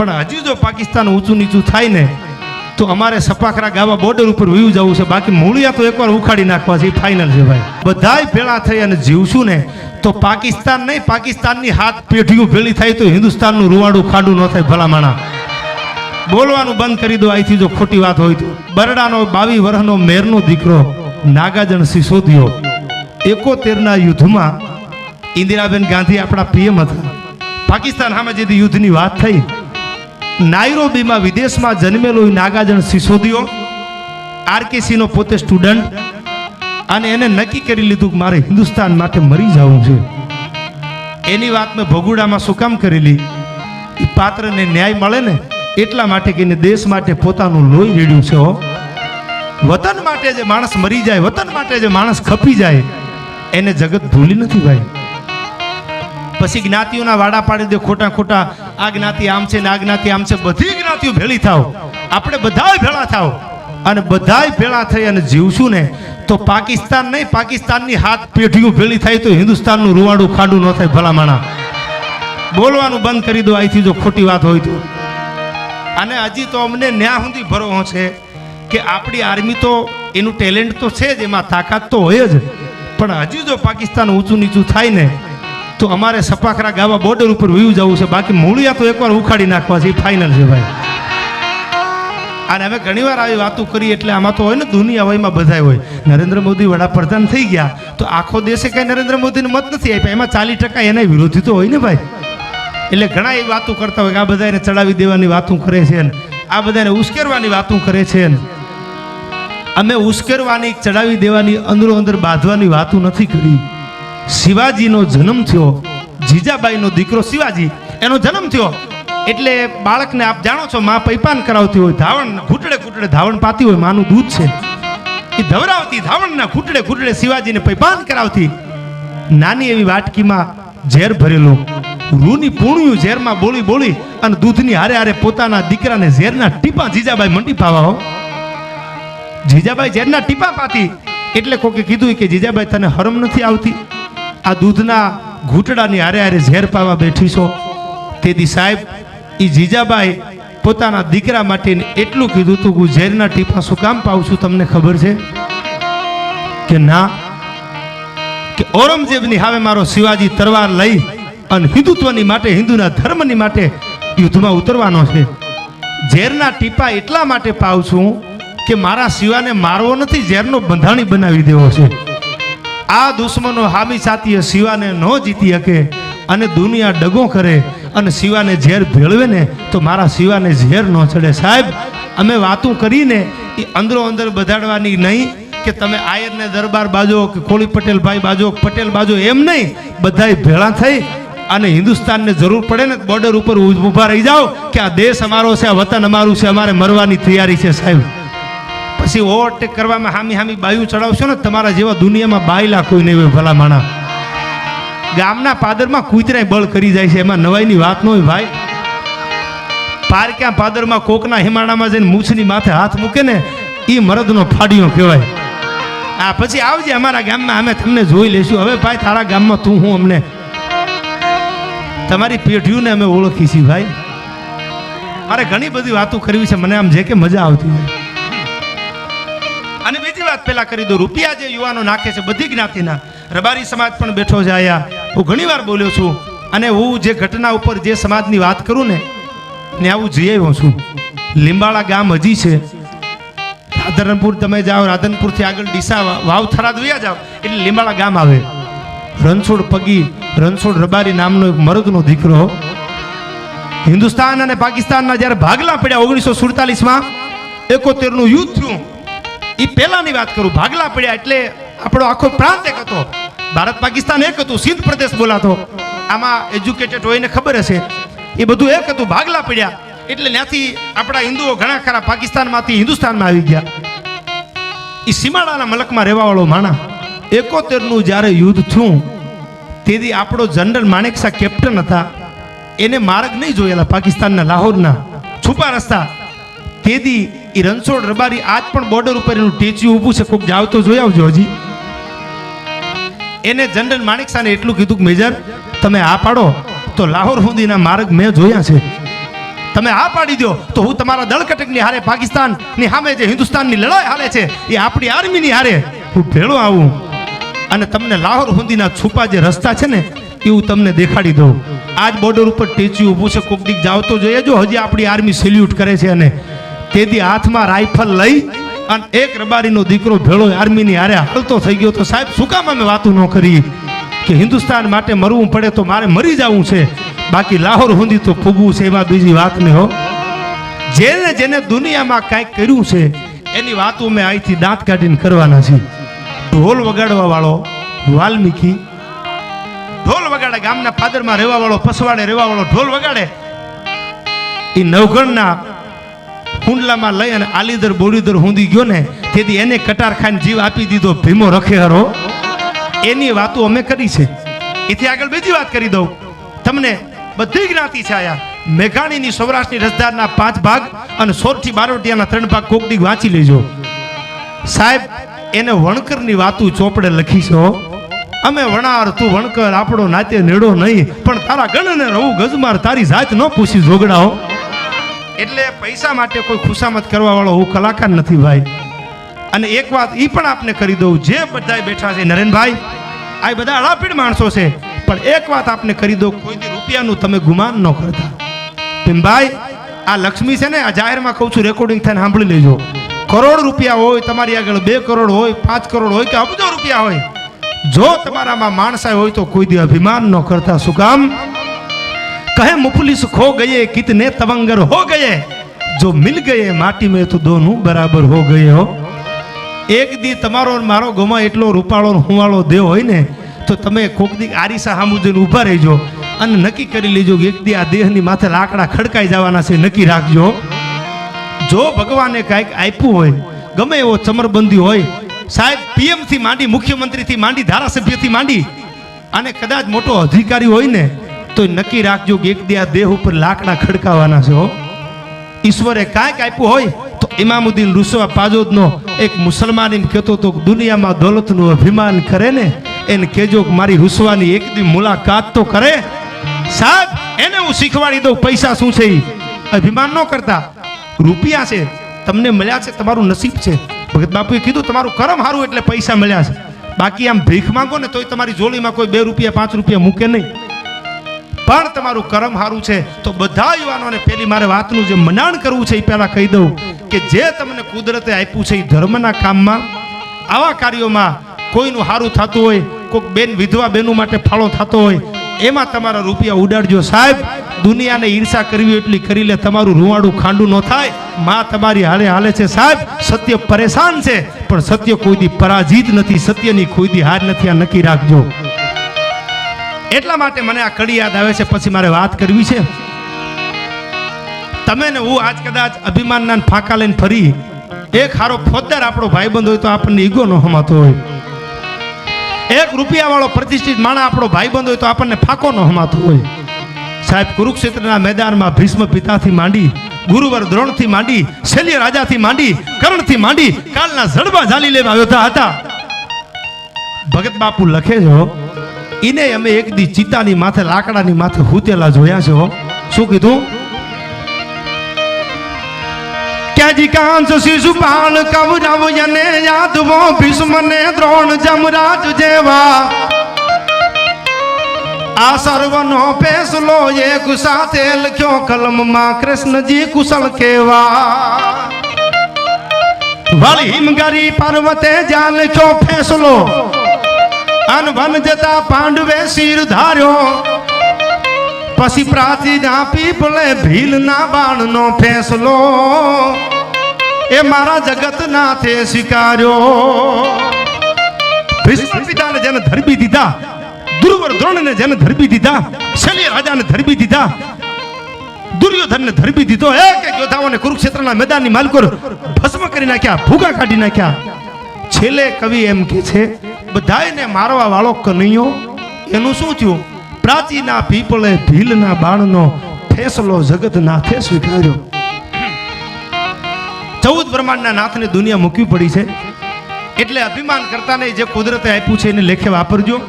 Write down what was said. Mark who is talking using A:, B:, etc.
A: પણ હજી જો પાકિસ્તાન ઊંચું નીચું થાય ને, તો અમારે સપાખરા ગાવા બોર્ડર ઉપર વયું જવું છે. બાકી મૂળિયા તો એકવાર ઉખાડી નાખવા છે ફાઇનલ છે ભાઈ. બધાય ભેળા થઈ અને જીવશું ને, તો પાકિસ્તાન નહીં, પાકિસ્તાનની હાથ પેઢીઓ ભેળી થાય તો હિન્દુસ્તાનનું રૂવાડું ખાડું ન થાય ભલામાણા. બોલવાનું બંધ કરી દો અહીંથી જો ખોટી વાત હોય તો. બરડાનો, બાવી વર્ષનો મેરનો દીકરો નાગાજણ સિસોદિયો, એકોતેરના યુદ્ધમાં ઇન્દિરાબેન ગાંધી આપણા પીએમ હતા. પાકિસ્તાન સામે જે યુદ્ધની વાત થઈ નાયરોબીમાં વિદેશમાં જન્મેલો નાગાજન સિસોદિયો, આરકેસીનો પોતે સ્ટુડન્ટ અને એને નક્કી કરી લીધું કે મારે હિન્દુસ્તાન માટે મરી જવું છે. એની વાત મેં ભગુડામાં શું કામ કરેલી? એ પાત્રને ન્યાય મળે ને એટલા માટે કે દેશ માટે પોતાનું લોહી રેડ્યું છે વતન માટે જે માણસ મરી જાય, વતન માટે જે માણસ ખપી જાય, એને જગત ભૂલી નથી ભાઈ. પછી જ્ઞાતિઓના વાડા પાડી દે, ખોટા ખોટા, આ જ્ઞાતિ આમ છે ને આ જ્ઞાતિ આમ છે. બધી જ્ઞાતિઓ ભેળી થાવ આપણે બધાય ભેળા થાવ અને બધાય ભેળા થઈ અને જીવશું ને, તો પાકિસ્તાન નહીં, પાકિસ્તાનની હાથ પેઢીઓ ભેળી થાય તો હિન્દુસ્તાનનું રૂવાડું ખાડું ન થાય ભલામાણા. બોલવાનું બંધ કરી દો અહીંથી જો ખોટી વાત હોય તો. અને હજી તો અમને ન્યા સુધી ભરોસો છે કે આપણી આર્મી તો, એનું ટેલેન્ટ તો છે જ, એમાં તાકાત તો હોય જ. પણ હજી જો પાકિસ્તાન ઊંચું નીચું થાય ને તો અમારે સપાખરા ગાવા બોર્ડર ઉપર વ્યૂ જવું છે. બાકી મૂળિયા તો એકવાર ઉખાડી નાખવા છે ફાઇનલ છે ભાઈ. અને અમે ઘણીવાર આવી વાતો કરી એટલે આમાં તો હોય ને દુનિયા વયમાં બધાય હોય. નરેન્દ્ર મોદી વડાપ્રધાન થઈ ગયા, તો આખો દેશે કઈ નરેન્દ્ર મોદીને મત નથી આપ્યા. એમાં ચાલીસ ટકા એના વિરોધી તો હોય ને ભાઈ. એટલે ઘણા એ વાતો કરતા હોય કે આ બધાને ચડાવી દેવાની વાતો કરે છે ને, આ બધાને ઉશ્કેરવાની વાતો કરે છે ને. અમે ઉશ્કેરવાની, ચડાવી દેવાની, અંદરો અંદર બાંધવાની વાતો નથી કરી. શિવાજીનો જન્મ થયો. જીજાબાઈનો દીકરો શિવાજી, એનો જન્મ થયો. એટલે બાળકને આપ જાણો છો, માં પૈપાન કરાવતી હોય, ધાવણ ઘૂંટડે ઘૂંટડે ધાવણ પાતી હોય, માનું દૂધ છે. એ ધવરાવતી ધાવણના ઘૂંટડે ઘૂંટડે શિવાજીને પૈપાન કરાવતી. નાની એવી વાટકીમાં ઝેર ભરેલું, રૂની પૂણ્યું ઝેરમાં બોળી બોળી અને દૂધની હારે હારે પોતાના દીકરાને ઝેરના ટીપા જીજાબાઈ મંડી પાવા હો. જીજાબાઈ ઝેરના ટીપા પાતી, એટલે કોકે કીધું કે જીજાબાઈ તને હરમ નથી આવતી. આ દૂધના ઘૂંટડાની હારે હારે ઝેર પાવા બેઠી છો? તેથી સાહેબ એ જીજાબાઈ પોતાના દીકરા માટે એટલું કીધું તું કે હું ઝેરના ટીપા શું કામ પાઉં છું તમને ખબર છે? કે ના. કે ઔરંગઝેબની હાવે મારો શિવાજી તરવાર લઈ અને હિન્દુત્વની માટે, હિન્દુના ધર્મની માટે યુદ્ધમાં ઉતરવાનો છે. ઝેરના ટીપા એટલા માટે પાઉં છું કે મારા શિવાને મારવો નથી, ઝેરનો બંધાણી બનાવી દેવો છે. આ દુશ્મનો હામી સાતીએ શિવાને ન જીતી શકે અને દુનિયા ડગો કરે અને શિવાને ઝેર ભેળવે ને તો મારા શિવાને ઝેર ન ચડે. સાહેબ, અમે વાતું કરીને એ અંદરો અંદર બધાડવાની નહીં કે તમે આયરને દરબાર બાજો કે કોળી પટેલ ભાઈ બાજો પટેલ બાજો એમ નહીં. બધાય ભેળા થઈ અને હિન્દુસ્તાનને જરૂર પડે ને બોર્ડર ઉપર ઊભા રહી જાઓ કે આ દેશ અમારો છે, આ વતન અમારું છે, અમારે મરવાની તૈયારી છે સાહેબ. પછી ઓવરટેક કરવામાં હામી હામી બાયું ચડાવશો ને, તમારા જેવા દુનિયામાં બાયલા કોઈ નહીં હોય ભલા માણા ગામના પાદરમાં કૂતરાય બળ કરી જાય છે, એમાં નવાઈની વાત ન હોય ભાઈ. પારક્યા પાદરમાં કોકના હિમાણામાં જઈને મૂછની માથે હાથ મૂકે ને એ મરદનો ફાડિયો કહેવાય. આ પછી આવજે અમારા ગામમાં, અમે તમને જોઈ લેશું. હવે ભાઈ, તારા ગામમાં તું હું અમને? તમારી પેઢીઓને અમે ઓળખી છીએ ભાઈ. મારે ઘણી બધી વાતો કરવી છે, મને આમ જે કે મજા આવતી હોય. અને બીજી વાત પેલા કરી દો રૂપિયા જે યુવાનો નાખે છે, બધી જ્ઞાતિના. રબારી સમાજ પણ બેઠો છે આયા. હું ઘણી વાર બોલ્યો છું અને હું જે ઘટના ઉપર જે સમાજની વાત કરું ને ને આવું જઈ આવ્યો છું. લીંબાળા ગામ હજી છે. રાધનપુર તમે જાઓ, રાધનપુરથી આગળ ડીસા વાવ થરાદ વયા જાઓ. એટલે લીંબાળા ગામ આવે. રણછોડ પગી, રણછોડ રબારી નામનો એક મરદનો દીકરો. હિન્દુસ્તાન અને પાકિસ્તાનના જ્યારે ભાગલા પડ્યા ઓગણીસો સુડતાલીસમાં, એકોતેરનું યુદ્ધ થયું. એ પહેલાની વાત કરું, ભાગલા પડ્યા એટલે આપણો આખો પ્રાંત એક હતો. ભારત પાકિસ્તાન એક હતું, સિંધ પ્રદેશ બોલાતો. આમાં એજ્યુકેટેડ હોયને ખબર હશે. એ બધું એક હતું, ભાગલા પડ્યા. એટલે ત્યાંથી આપણા હિન્દુઓ ઘણા ખરા પાકિસ્તાનમાંથી હિન્દુસ્તાનમાં આવી ગયા. એ સીમાડાના મલકમાં રહેવાવાળો માણા એકોતેરનું જ્યારે યુદ્ધ થયું, તેથી આપણો જનરલ માણેકશા કેપ્ટન હતા. એને માર્ગ નહીં જોયેલા પાકિસ્તાનના, લાહોરના છુપા રસ્તા. તેથી એ રણછોડ રબારી આજ પણ બોર્ડર ઉપર એનું ટેચ્યુ ઊભું છે. કોઈક જાવ તો જોઈ આવજો હજી. એને જનરલ માણેકશાને એટલું કીધું કે, મેજર, તમે આ પાડો તો લાહોર સુધીના માર્ગ મેં જોયા છે. તમે આ પાડી દો તો હું તમારા દળકટકની હારે પાકિસ્તાનની સામે જે હિન્દુસ્તાનની લડાઈ હાલે છે, એ આપણી આર્મીની હારે હું ભેળો આવું. અને તમને લાહોર હુંદીના છુપા જે રસ્તા છે ને એ હું તમને દેખાડી દઉં. આજ બોર્ડર ઉપર ટેચ્યુ ઊભું છે. કોક દીક જાવ તો જોઈએ જો હજી આપણી આર્મી સેલ્યુટ કરે છે અને તેથી હાથમાં રાઇફલ લઈ અને એક રબારીનો દીકરો ભેળો આર્મીની હારે હાલતો થઈ ગયો તો સાહેબ, શું કામ અમે વાતું ન કરી કે હિન્દુસ્તાન માટે મરવું પડે તો મારે મરી જવું છે. બાકી લાહોર હુંદી તો ફૂગવું છે એમાં બીજી વાત નહીં હો. જેને જેને દુનિયામાં કાંઈક કર્યું છે, એની વાતો મેં અહીંથી દાંત કાઢીને કરવાના છે ઢોલ વગાડવા વાળો વાલ્મીકી, ઢોલ વગાડે, ગામના પાદરમાં રહેવા વાળો, પસવાડે રહેવા વાળો ઢોલ વગાડે. એ નવગણના કુંડલામાં લઈ અને આલીદર બોડીદર હુંદી ગયો ને, તેથી એને કટાર ખાઈને જીવ આપી દીધો, ભીમો રખે હરો. એની વાતો અમે કરી છે. એથી આગળ બીજી વાત કરી દઉં. તમને બધી જ્ઞાતિ છે આયા. મેઘાણીની સૌરાષ્ટ્રની રસદારના પાંચ ભાગ અને સોરથી બારોટિયાના ત્રણ ભાગ કોકડી વાંચી લેજો. સાહેબ, એને વણકરની વાતું ચોપડે લખી છે અમે વણાર, તું વણકર, આપણો નાતે નેડો નહીં, પણ તારા ગણને રહું ગજમાર, તારી જાત ન પૂછી જોગડાઓ એટલે પૈસા માટે કોઈ ખુશામત કરવા વાળો હું કલાકાર નથી ભાઈ. અને એક વાત એ પણ આપને કરી દઉં, જે બધાય બેઠા છે નરેનભાઈ, આ બધા અડાપીડ માણસો છે, પણ એક વાત આપને કરી દઉં કોઈ દી રૂપિયાનું તમે ગુમાન ન કરતા. ભીમભાઈ, આ લક્ષ્મી છે ને, આ જાહેરમાં કહું છું રેકોર્ડિંગ થઈને સાંભળી લેજો. કરોડ રૂપિયા હોય, તમારી આગળ બે કરોડ હોય, પાંચ કરોડ હોય કે અબજો રૂપિયા હોય, જો તમારામાં માણસાઈ હોય તો કોઈ દી અભિમાન ન કરતા. શું કામ? कहे मुफलिस खो गए कितने तवंगर हो गए जो मिल गए माटी में तो दोनों बराबर हो गए हो એક દી તમારો ને મારો ગમા એટલો રૂપાળો ને હુંવાળો દેવ હોય ને તો તમે કોક દી આરીસા સામું જઈને ઊભા રહેજો અને નક્કી કરી લેજો કે એક દી આ દેહની માથે લાકડા ખડકાઈ જવાના છે નક્કી રાખજો જો ભગવાને કાંઈક આપ્યું હોય ગમે એવો ચમરબંધી હોય સાહેબ પીએમ થી માંડી મુખ્યમંત્રી થી માંડી ધારાસભ્યથી માંડી અને કદાચ મોટો અધિકારી હોય ને તો નક્કી રાખજો કે એક દી દેહ ઉપર લાકડા ખડકાવાના છે ઈશ્વરે કાંઈક આપ્યું હોય તો ઇમામુદ્દીન રૂસવા પાજોદનો એક મુસલમાન એમ કહેતો તો દુનિયામાં દોલતનું અભિમાન કરે ને, એને કહેજો મારી રૂસવાની એક દી મુલાકાત તો કરે. સાહેબ, એને હું શીખવાડી દઉં પૈસા શું છે એ અભિમાન ન કરતા. રૂપિયા છે. તમને મળ્યા છે, તમારું નસીબ છે. ભગત બાપુએ કીધું, તમારું કરમ સારું એટલે પૈસા મળ્યા છે. બાકી આમ ભીખ માંગો ને તોય તમારી જોલીમાં કોઈ બે રૂપિયા, પાંચ રૂપિયા મૂકે નહીં. પણ તમારું કરમ સારું છે, તો બધા યુવાનોને પેલી મારે વાતનું જે મનાણ કરવું છે એ પહેલાં કહી દઉં કે જે તમને કુદરતે આપ્યું છે એ ધર્મના કામમાં, આવા કાર્યોમાં કોઈનું સારું થતું હોય, કોઈક બેન વિધવા બેનું માટે ફાળો થતો હોય, એમાં તમારા રૂપિયા ઉડાડજો સાહેબ. દુનિયાને ઈર્ષા કરવી એટલી કરી લે, તમારું રૂવાડું ખાંડું ન થાય. માં તમારી હાલે હાલે છે સાહેબ. સત્ય પરેશાન છે, પણ સત્ય કોઈ દી પરાજિત નથી, સત્યની કોઈ દી હાર નથી, આ નક્કી રાખજો. એટલા માટે મને આ કડી યાદ આવે છે. પછી મારે વાત કરવી છે. તમે ને હું આજ કદાચ અભિમાનના ફાંકા લઈને ફરી. એક હારો ફોજદાર આપણો ભાઈબંધ હોય તો આપણને ઈગો ન હમાતો હોય. એક રૂપિયા વાળો પ્રતિષ્ઠિત માણા આપણો ભાઈબંધ હોય તો આપણને ફાંકો ન હમાતો હોય. સાહેબ, કુરુક્ષેત્રના મેદાનમાં ભીષ્મ પિતાથી માંડી, ગુરુવર દ્રોણથી માંડી, શૈલ્ય રાજાથી માંડી, કર્ણથી માંડી, કાલના જડબા ઝાલી લેવા આવ્યો હતા. ભગત બાપુ લખે છો ઈને અમે એક દી ચિતાની માથે, લાકડાની માથે હૂતેલા જોયા છે. શું કીધું? કાંસ શિશુપાલ કૌરવ યને યાદવો ભીષ્મને દ્રોણ જમરાજ જેવા. આ સર્વનો ફેસલો એક સાથે લખ્યો, કલમમાં કૃષ્ણજી કુશળ કેવા. વળી હિમગરી પર્વતે જ્યાં લખ્યો ફેસલો અન વન જતા પાંડવે શિર ધાર્યો. પછી પ્રાચીના પીપળે ભીલના બાણનો ફેસલો. એ મારા જગતનાથે સ્વીકાર્યો. ભીષ્મ પિતાને જેને ધરબી દીધા દુર્વર દ્રોણને જેને ધરબી દીધા, શલ્ય રાજાને ધરબી દીધા, દુર્યોધનને ધરબી દીધો. એક એક યોદ્ધાઓને કુરુક્ષેત્રના મેદાનની માલકો ભસ્મ કરી નાખ્યા, ભૂગા કાઢી નાખ્યા. છેલ્લે કવિ એમ કે છે બધાયને મારવા વાળો કનૈયો, એનું શું થયું? પ્રાચીના પીપળે ભીલના બાણનો ફેસલો જગતનાથે સ્વીકાર્યો. ચૌદ બ્રહ્માંડના નાથને દુનિયા મૂકવી પડી છે. એટલે અભિમાન કરતા નહીં જે કુદરતે આપ્યું છે એને લેખે વાપરજો.